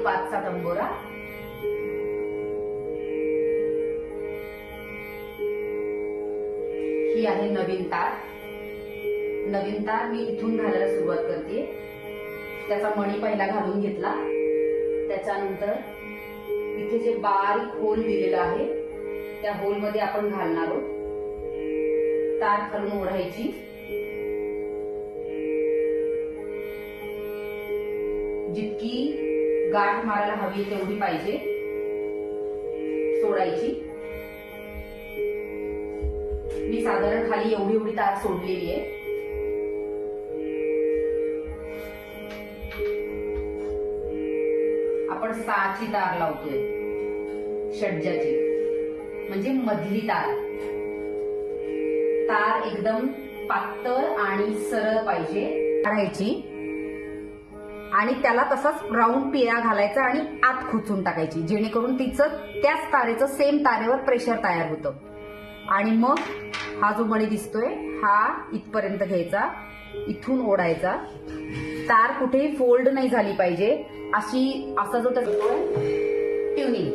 पाचचा तंबोरा. ही आहे नवीन तार. नवीन तार मी इथून घालायला सुरुवात करते. त्याचा मणी पहिला घालून घेतला. त्याच्यानंतर इथे जे बारीक होल दिलेलं आहे त्या होलमध्ये आपण घालणार आहोत. तार खालून ओढायची. जितकी गाठ मारायला हवी तेवढी पाहिजे. सोडायची. मी साधारण खाली एवढी एवढी तार सोडलेली आहे. आपण सहाची तार लावतोय. षडजाची. म्हणजे मधली तार. तार एकदम पातळ आणि सरळ पाहिजे. काढायची आणि त्याला तसाच राऊंड पिळा घालायचा आणि आत खुचून टाकायची. जेणेकरून तिचं त्याच तारेचं सेम तारेवर प्रेशर तयार होतं. आणि मग हा जो मणी दिसतोय हा इथपर्यंत घ्यायचा. इथून ओढायचा. तार कुठेही फोल्ड नाही झाली पाहिजे. अशी असा जो त्याचा ट्युनिंग